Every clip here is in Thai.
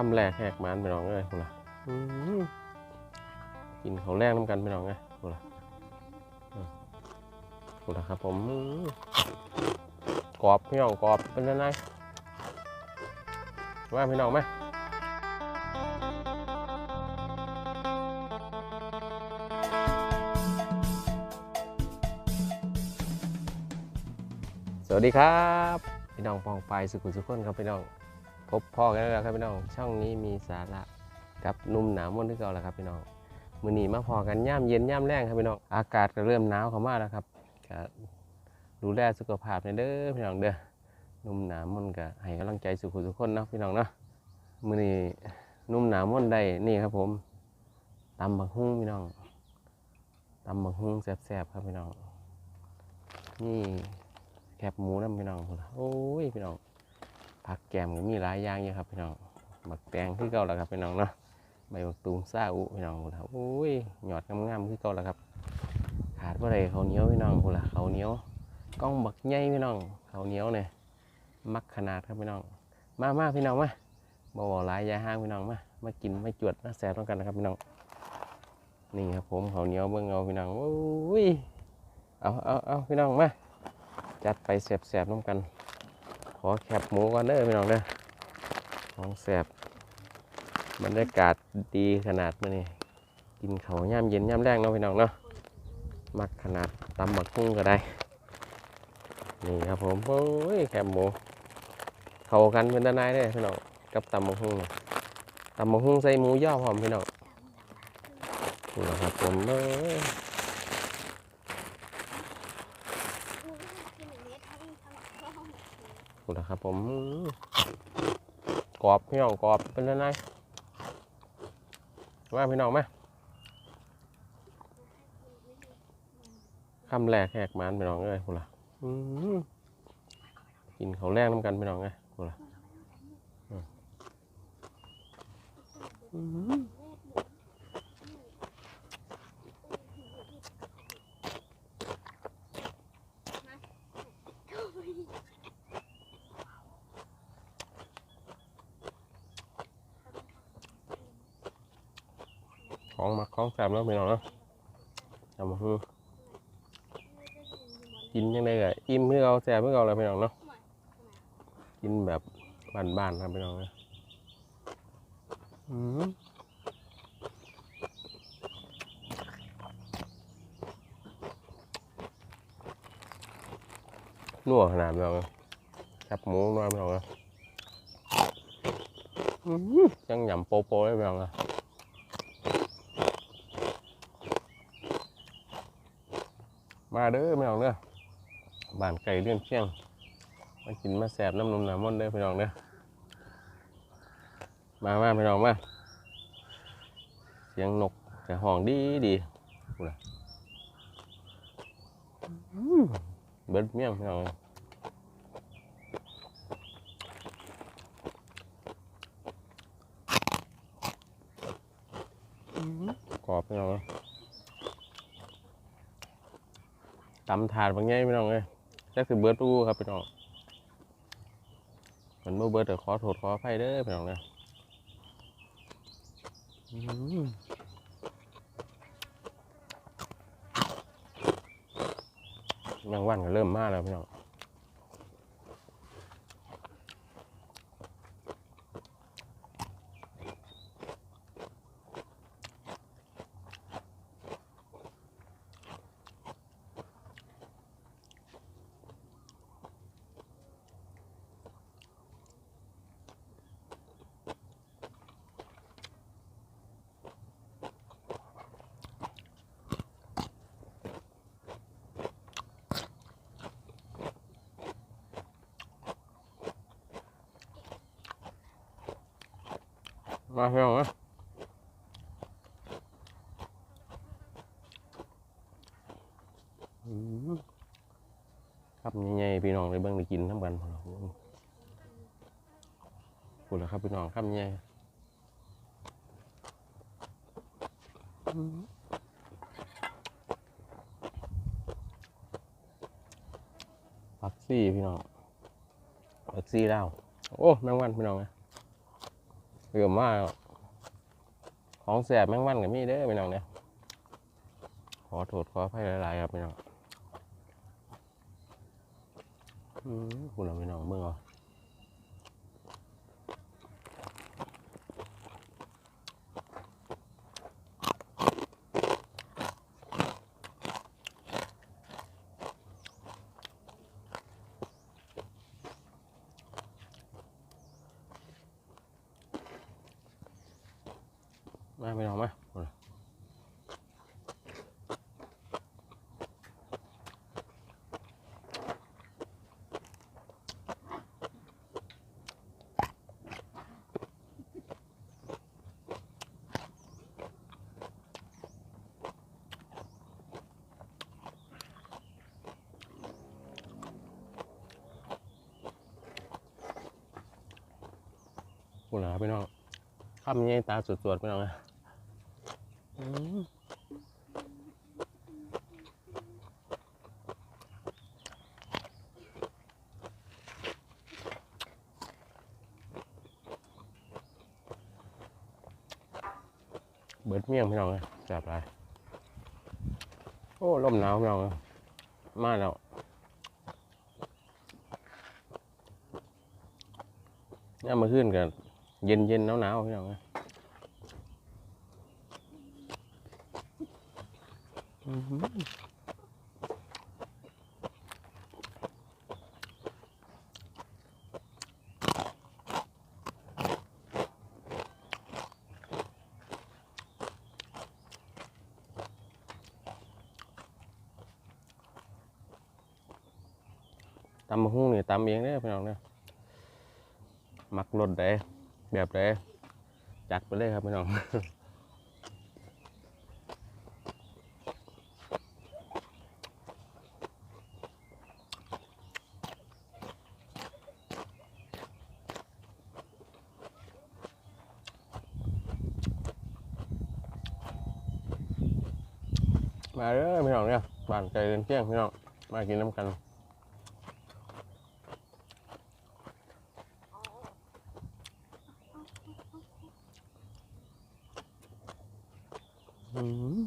คำแรกแหกหมันไปน้องเลยพูดละอื้อหือกินเขาวแรกน้ำกันไปน้องเลยพูดละอืมพูดละครับผมอื้อกรอบพี่น้องกรอบเป็นยังไงว่าพี่น้องไหมสวัสดีครับ พี่น้องปองไปสุขุมสุขคนครับพี่น้อง พบพ่อกันแล้วครับพี่น้อง ช่องนี้มีสาระกับนุ่มหนาวมนที่เก่าแล้วครับพี่น้องมื้อนี้มาพอกันย่ามเย็นย่ามแรงครับพี่น้องอากาศก็เริ่มหนาวเข้ามาแล้วครับก็ดูแลสุขภาพในเด้อพี่น้องเด้อนุ่มหนาวมนก็ให้กำลังใจสุขุมสุขคนนะพี่น้องเนาะมื้อนี้นุ่มหนาวมนได้นี่ครับผมตำบักหุ่งพี่น้องตำบักหุ่งแซ่บๆครับพี่น้องนี่แคบหมูน้ำพี่น้องโอ้ยพี่น้อง ผักแกมก็มีหลายอย่างอยู่ครับพี่น้องหมักแตงคือเก่าแล้วครับพี่น้องเนาะใบบักตูมซาอุพี่น้องพูดละโอ้ยหยอดงามๆคือเก่าแล้วครับ ขาดว่าไรเขาเหนียวพี่น้องพูดละเขาเหนียวกล้องบักใหญ่พี่น้องเขาเหนียวเนี่ยมักขนาดครับพี่น้อง มามาพี่น้องมาบ่าวหลายยาห้างพี่น้องมามากินมาจวดมาแซ่บต้องกันนะครับพี่น้องนี่ครับผมเขาเหนียวเบิ่งเอาพี่น้องโอ้ยเอาเอาเอาพี่น้องมาจัดไปแซ่บๆต้องกัน ขอแคบหมูก่อนเด้อพี่น้องเด้อของแสบบรรยากาศดีขนาดมื้อนี้กินเขาย่ำเย็นย่ำแรงเนาะพี่น้องเนาะมักขนาดตำบักหุ่งก็ได้ นี่ครับผมโอ้ยแคบหมูเขากันเป็นด้านในเด้พี่น้องกับตำบักหุ่งตำบักหุ่งใส่หมูย่อพร้อมพี่น้องนี่ครับผมเอ้ ยนี่แหละครับผมกรอบพี่น้องกรอบเป็นด้านในว่าพี่น้องไหมคำแรกแหกมันพี่น้องเอ้ยพูดละอื้อกินเขาแรกน้ำกันพี่น้องเอ้ยพูดละอื ของมักของแซ่บแล้วพี่น้องเนาะทำมาคือกินยังไงก็อิ่มเพื่อเอาแซ่บเพื่อเอาอะไรพี่น้องเนาะกินแบบบ้านๆครับพี่น้องเนาะอืมนัวขนาดพี่น้องเนาะจับหมูนัวพี่น้องเนาะยังหยำโปๆเลยพี่น้องเนา มาเด้อพี่น้องเด้อบ้านไก่เลื่อนเชียงมากินมาแสบน้ำนมน้ำมันเด้อพี่น้องเด้อมามาพี่น้องมาเสียงนกแต่ห้องดีดีอื้อเบิดเมี่ยงพี่น้องเอ้ยอื้อกรอบพี่น้องเอ้ย ตำถาดบางแง่พี่น้องเอ้ยจักสิเบิร์ดตู้ครับพี่น้องมันเมื่อเบิร์ดเดี๋ยวขอโทษขอไฟเด้อพี่น้องเด้ออื้อหือแมงวันก็เริ่มมาแล้วพี่น้อง มาพี่น้องเอ้ยอื้อครับใหญ่ๆพี่น้องเลยเบิ่งได้กินน้ำกันพุ่นล่ะพูดแล้วครับพี่น้องครับใหญ่ปักซี่พี่น้องผักซี่ดาวโอ้แมงวันพี่น้องเอ้ เพิ่มมาของแสบแม่งวันกับมีเด้อพี่น้องเนี่ยขอโทษขออภัยหลายๆครับพี่น้องอืมคุณเราพี่น้องเมื่อ มาไม่เอามาเอาล่ะพูดแล้วครับพี่น้องข้ามยังตาสวดๆพี่น้องนะ เบิดเมี่ยงพี่น้องเลยจับไปโอ้ลมหนาวพี่น้องเอ้ยมาแล้วเนี่ยามาขึ้นกันเย็นเย็นหนาวหนาวพี่น้องเอ้ย อื้อหือ ตำมะฮุ่งนี่ตำเองเด้พี่น้องเด้อมักรสใดแบบใดจัดไปเลยครับพี่น้อง มาเด้อพี่น้องเนี่ยบ้านไกลเดินเที่ยงพี่น้องมากินน้ำกันอืม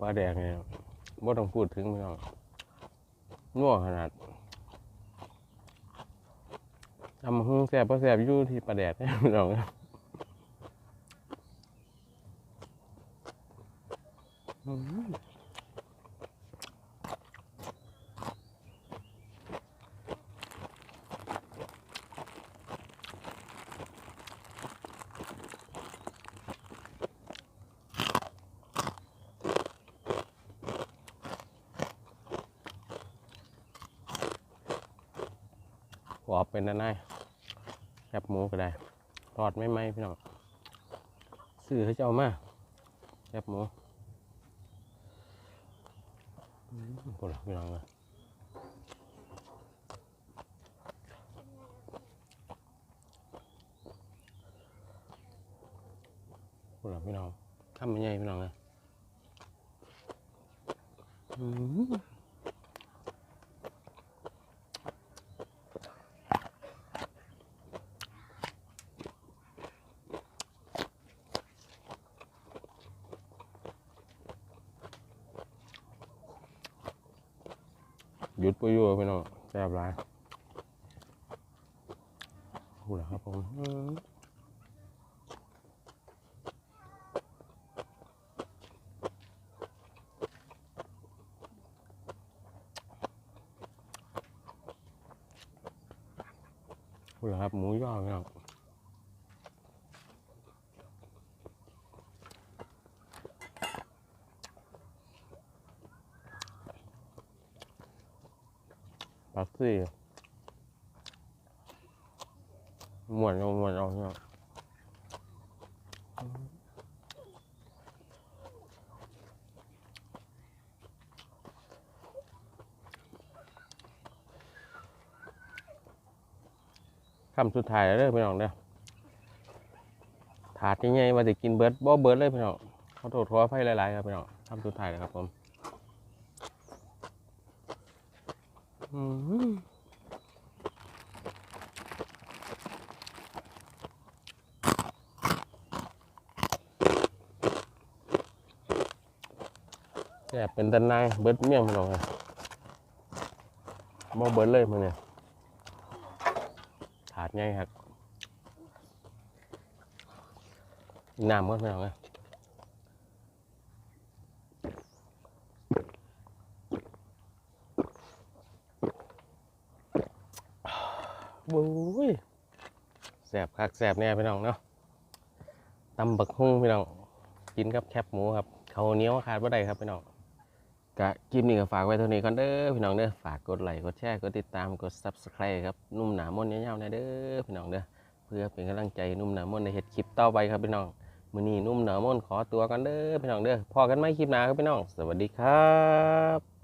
ปลาแดกเนี่ยไม่ต้องพูดถึงพี่น้องนัวขนาด ทำหึ่งแสบเพอแสบอยู่ที่ประแดดเนี่ยพี่น้องอืมกรอบเป็นด้านใน แคบหมูก็ได้ทอดไม่ไหมพี่น้องซื้อให้เจ้ามาแคบหมูอืมปวดพี่น้องเลยปวดพี่น้องทำไม่ใหญ่พี่น้องเลย หยุดไปอยู่พี่น้องแซ่บหลายพูดแล้วครับผมอืมพูดแล้วครับหมูย่อพี่น้อง ปักซี่หมวนเอาหมวนเอาพี่น้องคำสุดท้ายแล้วเด้อพี่น้องเด้อถาดใหญ่ๆว่าจะกินเบิร์ดบ่เบิร์ดเลยพี่น้องเขาอโทษขออภัยหลายๆครับพี่น้องทำสุดท้ายแล้วครับผมอืม แซ่บเป็นตันนายเบิดเมี่ยงพี่น้องเลยบ่เบิดเลยมึงเนี่ยถาดใหญ่ครับน้ำก็พี่น้องเลย บุ้ยแสบคักแสบแน่พี่น้องเนาะตำบักหุ่งพี่น้องกินกับแคบหมูครับเขาเนี้ยวขาดบ่ได้ครับพี่น้องกะคลิปนี้ก็ฝากไว้เท่านี้ก่อนเด้อพี่น้องเด้อฝากกดไลค์กดแชร์กดติดตามกด subscribe ครับนุ่มหนามนต์ยาวๆนะเด้อพี่น้องเด้อเพื่อเป็นกำลังใจนุ่มหนามนในเฮ็ดคลิปต่อไปครับพี่น้องมื้อนี้นุ่มหนามนขอตัวกันเด้อพี่น้องเด้อพอกันไหมคลิปหน้าครับพี่น้อง สวัสดีครับ